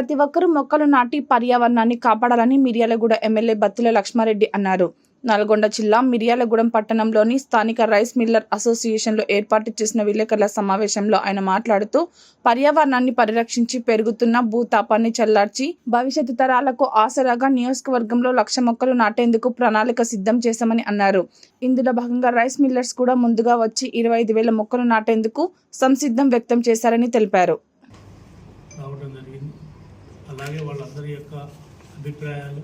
ప్రతి ఒక్కరూ మొక్కలు నాటి పర్యావరణాన్ని కాపాడాలని మిర్యాలగూడ ఎమ్మెల్యే బత్తుల లక్ష్మారెడ్డి అన్నారు. నల్గొండ జిల్లా మిర్యాలగూడెం పట్టణంలోని స్థానిక రైస్ మిల్లర్ అసోసియేషన్లో ఏర్పాటు చేసిన విలేకరుల సమావేశంలో ఆయన మాట్లాడుతూ పర్యావరణాన్ని పరిరక్షించి పెరుగుతున్న భూతాపాన్ని చల్లార్చి భవిష్యత్తు తరాలకు ఆసరాగా నియోజకవర్గంలో లక్ష మొక్కలు నాటేందుకు ప్రణాళిక సిద్ధం చేశామని అన్నారు. ఇందులో భాగంగా రైస్ మిల్లర్స్ కూడా ముందుగా వచ్చి ఇరవై ఐదు వేల మొక్కలు నాటేందుకు సంసిద్ధం వ్యక్తం చేశారని తెలిపారు. అలాగే వాళ్ళందరి యొక్క అభిప్రాయాలు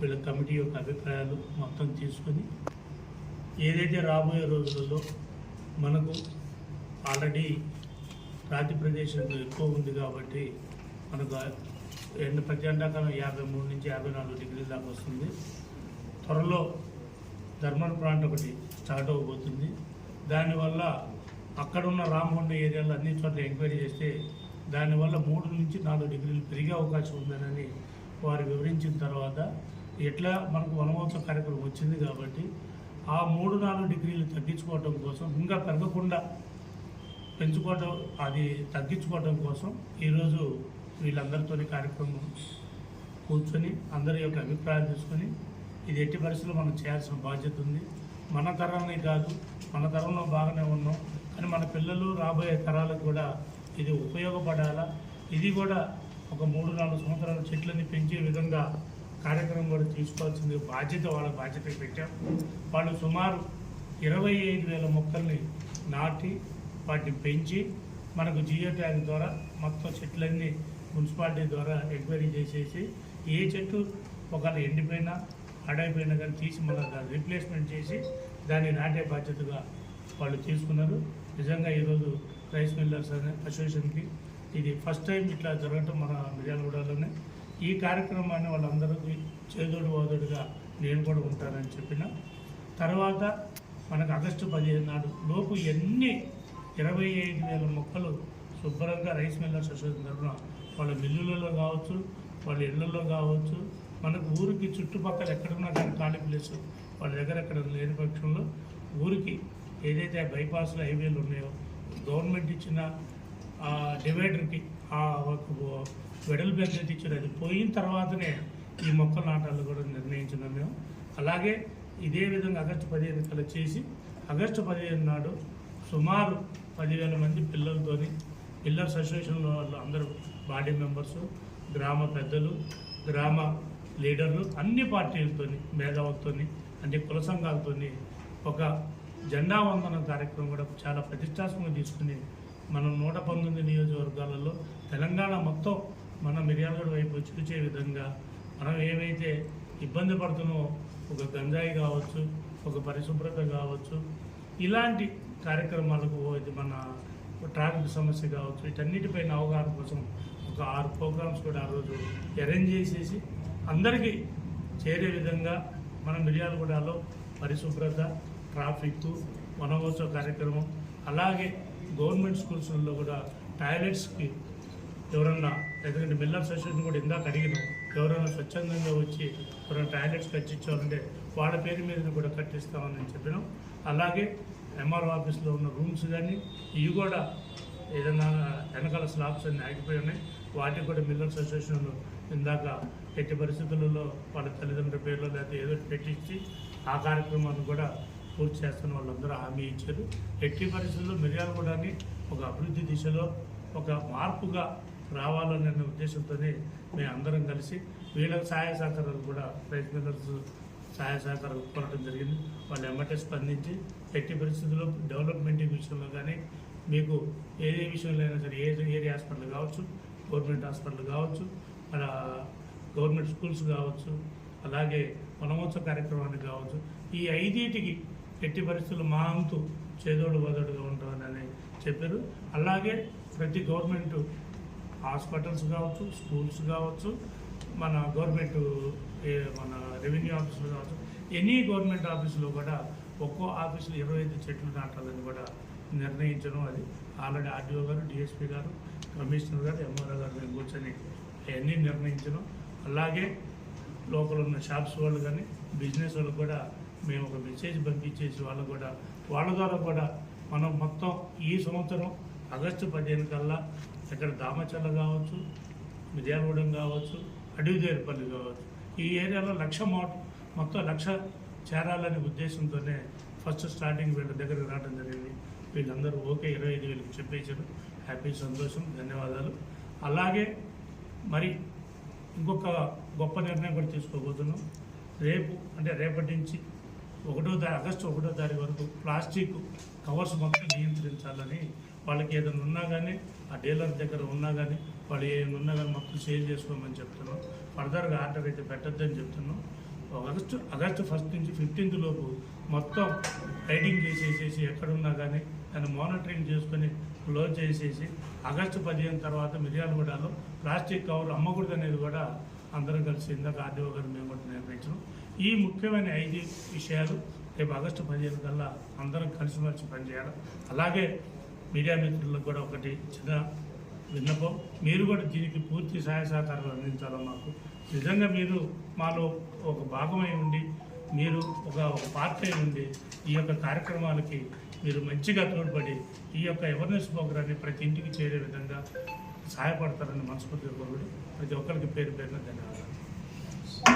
వీళ్ళ కమిటీ యొక్క అభిప్రాయాలు మొత్తం తీసుకొని ఏదైతే రాబోయే రోజులలో మనకు ఆల్రెడీ రాతి ప్రదేశం ఎక్కువ ఉంది కాబట్టి మనకు ఎండ ప్రతి ఎండాకాలం యాభై మూడు నుంచి యాభై నాలుగు డిగ్రీల దాకా వస్తుంది. త్వరలో థర్మల్ ప్లాంట్ ఒకటి స్టార్ట్ అవబోతుంది. దానివల్ల అక్కడ ఉన్న రామకొండ ఏరియాలో అన్ని చోట్ల ఎంక్వైరీ చేస్తే దానివల్ల మూడు నుంచి నాలుగు డిగ్రీలు పెరిగే అవకాశం ఉందని వారు వివరించిన తర్వాత ఎట్లా మనకు వనమోత్సవ కార్యక్రమం వచ్చింది కాబట్టి ఆ మూడు నాలుగు డిగ్రీలు తగ్గించుకోవడం కోసం ఇంకా పెరగకుండా పెంచుకోవడం అది తగ్గించుకోవడం కోసం ఈరోజు వీళ్ళందరితో కార్యక్రమం కూర్చొని అందరి యొక్క అభిప్రాయాలు తీసుకొని ఇది ఎట్టి పరిస్థితుల్లో మనం చేయాల్సిన బాధ్యత ఉంది. మన తరాన్ని కాదు మన తరంలో బాగానే ఉన్నాం. కానీ మన పిల్లలు రాబోయే తరాలకు కూడా ఇది ఉపయోగపడాలా? ఇది కూడా ఒక మూడు నాలుగు సంవత్సరాల చెట్లని పెంచే విధంగా కార్యక్రమం కూడా తీసుకోవాల్సింది బాధ్యత వాళ్ళ బాధ్యత పెట్టాం. వాళ్ళు సుమారు ఇరవై ఐదు వేల మొక్కల్ని నాటి వాటిని పెంచి మనకు జియో ట్యాగ్ ద్వారా మొత్తం చెట్లన్నీ మున్సిపాలిటీ ద్వారా ఎంక్వైరీ చేసేసి ఏ చెట్టు ఒకవేళ ఎండిపోయినా అడైపోయినా కానీ తీసి మళ్ళీ దాన్ని రీప్లేస్మెంట్ చేసి దాన్ని నాటే బాధ్యతగా వాళ్ళు తీసుకున్నారు. నిజంగా ఈరోజు రైస్ మిల్లర్స్ అనే అసోసియేషన్కి ఇది ఫస్ట్ టైం ఇట్లా జరగటం మన మిర్యాలగూడలోనే ఈ కార్యక్రమాన్ని వాళ్ళందరికీ చేదోడు వాదోడుగా నేను కూడా ఉంటానని చెప్పిన. తర్వాత మనకు ఆగస్టు పదిహేను నాడు లోపు ఎన్ని ఇరవై ఐదు వేల మొక్కలు శుభ్రంగా రైస్ మిల్లర్స్ అసోసియేషన్ తరఫున వాళ్ళ మిల్లులలో కావచ్చు వాళ్ళ ఇళ్ళలో కావచ్చు మనకు ఊరికి చుట్టుపక్కల ఎక్కడున్నా కానీ ఖాళీ ప్లేస్ వాళ్ళ దగ్గర ఎక్కడ లేని పక్షంలో ఊరికి ఏదైతే బైపాస్లో హైవేలు ఉన్నాయో గవర్నమెంట్ ఇచ్చిన ఆ డివైడర్కి ఆ ఒక వెడల్పు ఎంత ఇచ్చారు అది పోయిన తర్వాతనే ఈ మొక్కలు నాటాలు కూడా నిర్ణయించున్నాం మేము. అలాగే ఇదే విధంగా ఆగస్టు పదిహేను కల చేసి ఆగస్టు పదిహేను నాడు సుమారు పదివేల మంది పిల్లలతోని పిల్లర్స్ అసోసియేషన్లో వాళ్ళు అందరూ బాడీ మెంబర్స్ గ్రామ పెద్దలు గ్రామ లీడర్లు అన్ని పార్టీలతోని మేధావులతోని అన్ని కుల సంఘాలతోని ఒక జెండా వందనం కార్యక్రమం కూడా చాలా ప్రతిష్టాత్మకంగా తీసుకుని మనం నూట పంతొమ్మిది నియోజకవర్గాలలో తెలంగాణ మొత్తం మన మిర్యాలగూడ వైపు చూచే విధంగా మనం ఏవైతే ఇబ్బంది పడుతున్నామో ఒక గంజాయి కావచ్చు ఒక పరిశుభ్రత కావచ్చు ఇలాంటి కార్యక్రమాలకు ఇది మన ట్రాఫిక్ సమస్య కావచ్చు వీటన్నిటిపైన అవగాహన కోసం ఒక ఆరు ప్రోగ్రామ్స్ కూడా ఆ రోజు అరేంజ్ చేసేసి అందరికీ చేరే విధంగా మన మిర్యాలగూడలో పరిశుభ్రత ట్రాఫిక్ వనమహోత్సవ కార్యక్రమం అలాగే గవర్నమెంట్ స్కూల్స్లో కూడా టాయిలెట్స్కి ఎవరన్నా ఎందుకంటే మిల్లర్ అసోసియేషన్ కూడా ఇందాక అడిగినాం. ఎవరైనా స్వచ్ఛందంగా వచ్చి ఎవరైనా టాయిలెట్స్ కట్టించాలంటే వాళ్ళ పేరు మీద కూడా కట్టిస్తామని చెప్పినాం. అలాగే ఎంఆర్ఓ ఆఫీస్లో ఉన్న రూమ్స్ కానీ ఇవి కూడా ఏదైనా వెనకాల స్లాబ్స్ అన్నీ ఆగిపోయి ఉన్నాయి. వాటికి కూడా మిల్లర్ అసోసియేషన్ ఇందాక ఎట్టి పరిస్థితులలో వాళ్ళ తల్లిదండ్రుల పేర్లో లేకపోతే ఏదో పెట్టించి ఆ కార్యక్రమాన్ని కూడా పూర్తి చేస్తున్న వాళ్ళందరూ హామీ ఇచ్చారు. ఎట్టి పరిస్థితుల్లో మిర్యాల మిర్యాలగూడని ఒక అభివృద్ధి దిశలో ఒక మార్పుగా రావాలనే ఉద్దేశంతోనే మేము అందరం కలిసి వీళ్ళకి సహాయ సహకారాలు కూడా రైతు మిల్లర్స్ సహాయ సహకారాలు కోరడం జరిగింది. వాళ్ళు ఎమ్మటే స్పందించి ఎట్టి పరిస్థితుల్లో డెవలప్మెంట్ విషయంలో కానీ మీకు ఏ ఏ విషయంలో అయినా సరే ఏ ఏరియా హాస్పిటల్ కావచ్చు గవర్నమెంట్ హాస్పిటల్ కావచ్చు మన గవర్నమెంట్ స్కూల్స్ కావచ్చు అలాగే వనమోత్సవ కార్యక్రమానికి కావచ్చు ఈ ఐదీటికి ఎట్టి పరిస్థితులు మా అంతు చేదోడు వదోడుగా ఉంటామని చెప్పారు. అలాగే ప్రతి గవర్నమెంట్ హాస్పిటల్స్ కావచ్చు స్కూల్స్ కావచ్చు మన గవర్నమెంట్ మన రెవెన్యూ ఆఫీసులు కావచ్చు ఎనీ గవర్నమెంట్ ఆఫీసులో కూడా ఒక్కో ఆఫీసులో ఇరవై ఐదు చెట్లు నాటాలని కూడా నిర్ణయించడం అది. ఆల్రెడీ ఆర్డీఓ గారు డిఎస్పీ గారు కమిషనర్ గారు ఎంఆర్ఓ గారు మేము కూర్చొని అవన్నీ నిర్ణయించడం. అలాగే లోపల ఉన్న షాప్స్ వాళ్ళు కానీ బిజినెస్ వాళ్ళు కూడా మేము ఒక మెసేజ్ పంపించేసి వాళ్ళు కూడా వాళ్ళ ద్వారా కూడా మనం మొత్తం ఈ సంవత్సరం ఆగస్టు పదిహేను కల్లా ఇక్కడ దామచల్ల కావచ్చు మిర్యాలగూడెం కావచ్చు అడవిదేరుపల్లి కావచ్చు. ఈ ఏరియాలో లక్ష మోట మొత్తం లక్ష చేరాలనే ఉద్దేశంతోనే ఫస్ట్ స్టార్టింగ్ వీళ్ళ దగ్గర రావడం జరిగింది. వీళ్ళందరూ ఓకే ఇరవై ఐదు వేలకు చెప్పేశారు. హ్యాపీ సంతోషం ధన్యవాదాలు. అలాగే మరి ఇంకొక గొప్ప నిర్ణయం కూడా తీసుకోబోతున్నాం. రేపు అంటే రేపటి నుంచి ఒకటో తారీ ఆగస్టు ఒకటో తారీఖు వరకు ప్లాస్టిక్ కవర్స్ మొత్తం నియంత్రించాలని వాళ్ళకి ఏదైనా ఉన్నా కానీ ఆ డీలర్ దగ్గర ఉన్నా కానీ వాళ్ళు ఏమైనా ఉన్నా కానీ మొత్తం సేల్ చేసుకోమని చెప్తున్నాం. ఫర్దర్గా ఆర్డర్ అయితే పెట్టొద్దని చెప్తున్నాం. ఆగస్టు ఆగస్టు ఫస్ట్ నుంచి ఫిఫ్టీన్త్ లోపు మొత్తం రైడింగ్ చేసేసేసి ఎక్కడున్నా కానీ దాన్ని మానిటరింగ్ చేసుకొని క్లోజ్ చేసేసి ఆగస్టు పదిహేను తర్వాత మిర్యాలగూడలో ప్లాస్టిక్ కవర్ అమ్మకూడదు అనేది కూడా అందరం కలిసి ఇందాక ఆర్డీఓ గారు మేము కూడా నిర్ణయించడం ఈ ముఖ్యమైన ఐదు విషయాలు రేపు ఆగస్టు పదిహేను కల్లా అందరం కలిసిమెలిసి పనిచేయాలి. అలాగే మీడియా మిత్రులకు కూడా ఒకటి చిన్న విన్నపం. మీరు కూడా దీనికి పూర్తి సహాయ సహకారాలు అందించాలి మాకు? నిజంగా మీరు మాలో ఒక భాగమై ఉండి మీరు ఒక పార్ట్ అయి ఉండి ఈ యొక్క కార్యక్రమాలకి మీరు మంచిగా తోడ్పడి ఈ యొక్క అవేర్నెస్ ప్రోగ్రాన్ని ప్రతి ఇంటికి చేరే విధంగా సహాయపడతారని మనస్ఫూర్తిగా కోరుడు ప్రతి ఒక్కరికి పేరు పేరున ధన్యవాదాలు.